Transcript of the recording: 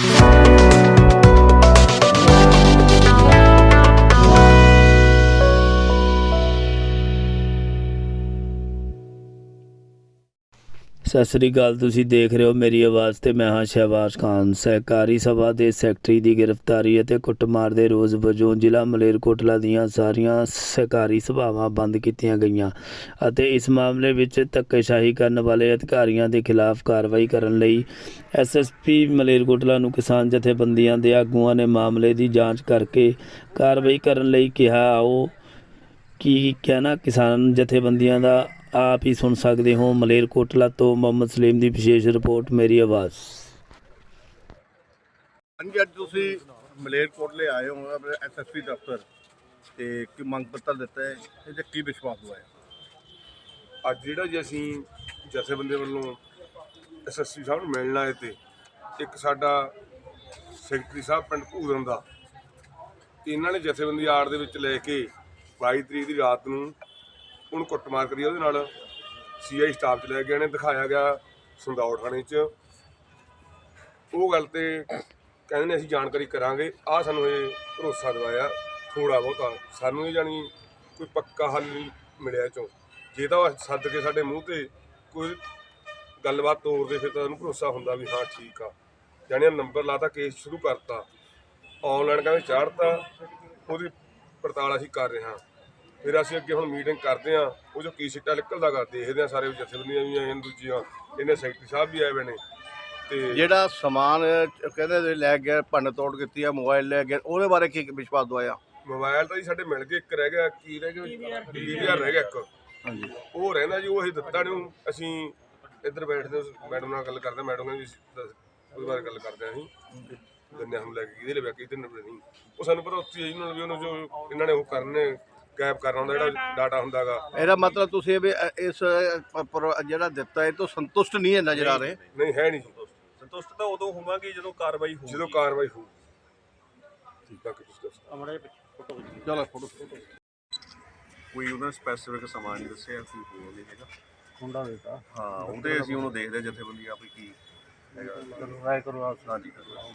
Thank you. Sat Sri ਅਕਾਲ, ਤੁਸੀਂ ਦੇਖ ਰਹੇ ਹੋ ਮੇਰੀ ਆਵਾਜ਼ ਤੇ ਮੈਂ ਹਾਂ ਸ਼ਹਿਬਾਜ਼ ਖਾਨ। ਸਹਿਕਾਰੀ ਸਭਾ ਦੇ ਸੈਕਟਰੀ ਦੀ ਗ੍ਰਿਫਤਾਰੀ ਅਤੇ ਕੁੱਟਮਾਰ ਦੇ ਰੋਜ਼ ਵਜੋਂ ਜ਼ਿਲ੍ਹਾ ਮਲੇਰਕੋਟਲਾ ਦੀਆਂ ਸਾਰੀਆਂ ਸਹਿਕਾਰੀ ਸਭਾਵਾਂ ਬੰਦ ਕੀਤੀਆਂ ਗਈਆਂ ਅਤੇ ਇਸ ਮਾਮਲੇ ਵਿੱਚ ਧੱਕੇਸ਼ਾਹੀ ਕਰਨ ਵਾਲੇ ਅਧਿਕਾਰੀਆਂ ਦੇ ਖਿਲਾਫ ਕਾਰਵਾਈ ਕਰਨ ਲਈ ਐਸਐਸਪੀ ਮਲੇਰਕੋਟਲਾ ਨੂੰ ਕਿਸਾਨ ਜਥੇਬੰਦੀਆਂ ਦੇ ਆਗੂਆਂ ਨੇ ਮਾਮਲੇ ਦੀ ਜਾਂਚ ਕਰਕੇ ਕਾਰਵਾਈ ਕਰਨ ਲਈ ਕਿਹਾ। ਆਓ, ਕੀ ਕਹਿਣਾ ਕਿਸਾਨ ਜਥੇਬੰਦੀਆਂ ਦਾ ਆਪ ਹੀ ਸੁਣ ਸਕਦੇ ਹੋ ਮਲੇਰਕੋਟਲਾ ਤੋਂ ਮੁਹੰਮਦ ਸਲੀਮ ਦੀ ਵਿਸ਼ੇਸ਼ ਰਿਪੋਰਟ ਮੇਰੀ ਆਵਾਜ਼। ਹਾਂਜੀ ਅੱਜ ਤੁਸੀਂ ਮਲੇਰਕੋਟਲੇ ਆਏ ਹੋ ਆਪਣੇ ਐਸਐਸਪੀ ਦਫ਼ਤਰ ਤੇ ਕੀ ਮੰਗ ਪੱਤਰ ਦਿੱਤਾ ਹੈ ਇਹਦੇ ਕੀ ਵਿਸ਼ਵਾਸ ਹੋਇਆ ਅੱਜ ਜਿਹੜਾ ਜੀ ਅਸੀਂ ਜਥੇਬੰਦੀ ਵੱਲੋਂ ਐਸਐਸਸੀ ਸਾਹਿਬ ਨੂੰ ਮਿਲਣ ਆਏ ਤੇ ਇੱਕ ਸਾਡਾ ਸੈਕਟਰੀ ਸਾਹਿਬ ਪਿੰਡ ਭੂਰਨ ਦਾ ਇਹਨਾਂ ਨੇ ਜਥੇਬੰਦੀ ਆੜ ਦੇ ਵਿੱਚ ਲੈ ਕੇ 22 ਤਰੀਕ ਦੀ ਰਾਤ ਨੂੰ ਉਹਨੂੰ ਕੁੱਟਮਾਰ ਕਰੀ ਉਹਦੇ ਨਾਲ। ਸੀਆਈ ਸਟਾਫ ਚ ਲੈ ਗਏ ਨੇ, ਦਿਖਾਇਆ ਗਿਆ ਸੰਦੌੜ ਥਾਣੇ ਚ। ਉਹ ਗੱਲ ਤੇ ਕਹਿੰਦੇ ਨੇ ਅਸੀਂ ਜਾਣਕਾਰੀ ਕਰਾਂਗੇ। ਆ ਸਾਨੂੰ ਇਹ ਭਰੋਸਾ ਦਵਾਇਆ ਥੋੜਾ ਬਹੁਤਾ। ਸਾਨੂੰ ਇਹ ਜਾਣੀ ਕੋਈ ਪੱਕਾ ਹੱਲ ਨਹੀਂ ਮਿਲਿਆ ਚੋਂ। ਜੇ ਤਾਂ ਉਹ ਸੱਦ ਕੇ ਸਾਡੇ ਮੂੰਹ ਤੇ ਕੋਈ ਗੱਲਬਾਤ ਤੋਰਦੇ ਫਿਰ ਤਾਂ ਉਹਨੂੰ ਭਰੋਸਾ ਹੁੰਦਾ ਵੀ ਹਾਂ, ਠੀਕ ਆ। ਜਾਣੀ ਨੰਬਰ ਲਾਤਾ, ਕੇਸ ਸ਼ੁਰੂ ਕਰਤਾ। ਆਨਲਾਈਨ ਕਹਿੰਦੇ ਚਾੜਤਾ ਉਹਦੀ ਪੜਤਾਲ ਅਸੀਂ ਕਰ ਰਹੇ ਹਾਂ। ਫਿਰ ਅਸੀਂ ਅੱਗੇ ਹੁਣ ਮੀਟਿੰਗ ਕਰਦੇ ਹਾਂ। ਉਹ ਜੋ ਕੀ ਸਿੱਟਾ ਨਿਕਲਦਾਗਾ ਦੇਖਦੇ ਹਾਂ ਸਾਰੇ ਜਥੇਬੰਦੀਆਂ ਵੀ ਆਈਆਂ ਨੇ ਦੂਜੀਆਂ ਇਹਨੇ ਸੈਕਟਰੀ ਸਾਹਿਬ ਵੀ ਆਏ ਹੋਏ ਨੇ। ਤੇ ਜਿਹੜਾ ਸਮਾਨ ਕਹਿੰਦੇ ਨੇ ਲੈ ਗਿਆ ਭੰਨ ਤੋੜ ਕੀਤੀ ਆ ਮੋਬਾਈਲ ਲੈ ਗਿਆ ਉਹਦੇ ਬਾਰੇ ਕੀ ਵਿਸ਼ਵਾਸ ਦਵਾਇਆ? ਮੋਬਾਈਲ ਤਾਂ ਜੀ ਸਾਡੇ ਮਿਲ ਗਏ ਇੱਕ ਰਹਿ ਗਿਆ ਕੀ ਰਹਿ ਗਿਆ? ਡੀਵੀਆਰ ਰਹਿ ਗਿਆ ਇੱਕ। ਹਾਂਜੀ। ਉਹ ਰਹਿੰਦਾ ਜੀ ਉਹ ਅਸੀਂ ਦਿੱਤਾ ਉਹਨੂੰ। ਅਸੀਂ ਇੱਧਰ ਬੈਠਦੇ ਮੈਡਮ ਨਾਲ ਗੱਲ ਕਰਦੇ ਮੈਡਮ ਕਹਿੰਦੀ ਦੱਸ- ਉਹਦੇ ਬਾਰੇ ਗੱਲ ਕਰਦੇ ਹਾਂ ਅਸੀਂ। ਗੰਨਿਆਂ ਨੂੰ ਲੈ ਕੇ ਕਿਹਦੇ ਲੈ ਕਿਹਦੇ ਨਾਲ ਨਹੀਂ ਉਹ ਸਾਨੂੰ ਪਤਾ ਉੱਥੇ ਹੀ ਨਾਲ ਵੀ ਉਹਨੂੰ ਜੋ ਇਹਨਾਂ ਨੇ ਉਹ ਕਰਨੇ ਗੈਪ ਕਰਨਾ ਹੁੰਦਾ ਜਿਹੜਾ ਡਾਟਾ ਹੁੰਦਾਗਾ। ਇਹਦਾ ਮਤਲਬ ਤੁਸੀਂ ਇਹ ਵੀ ਇਸ ਪਰ- ਜਿਹੜਾ ਦਿੱਤਾ ਇਹ ਤੋਂ ਸੰਤੁਸ਼ਟ ਨਹੀਂ ਹੈ ਨਜ਼ਰ ਆ ਰਹੇ। ਨਹੀਂ ਹੈ ਨਹੀਂ ਜੀ। ਸੰਤੁਸ਼ਟ ਤਾਂ ਉਦੋਂ ਹੋਵਾਂਗੇ ਜਦੋਂ ਕਾਰਵਾਈ ਹੋਊਗੀ। ਜਦੋਂ ਕਾਰਵਾਈ ਹੋਊ ਠੀਕ ਆ ਤੁਸੀਂ ਦੱਸੋ। ਚਲੋ ਫੋਟੋ ਕੋਈ ਉਹਨਾਂ ਸਪੈਸੀਫਿਕ ਸਮਾਨ ਨਹੀਂ ਦੱਸਿਆ ਕੋਈ ਹੋਰ ਨਹੀਂ ਹੈਗਾ। ਖੁੰਡਾ ਦਿੱਤਾ। ਹਾਂ ਉਹਦੇ ਅਸੀਂ ਉਹਨੂੰ ਦੇਖਦੇ ਜਥੇਬੰਦੀ ਆਪੇ ਕੀ ਹੈਗਾ। ਰਾਏ ਕਰੋ ਹਾਂਜੀ ਕਰੋ।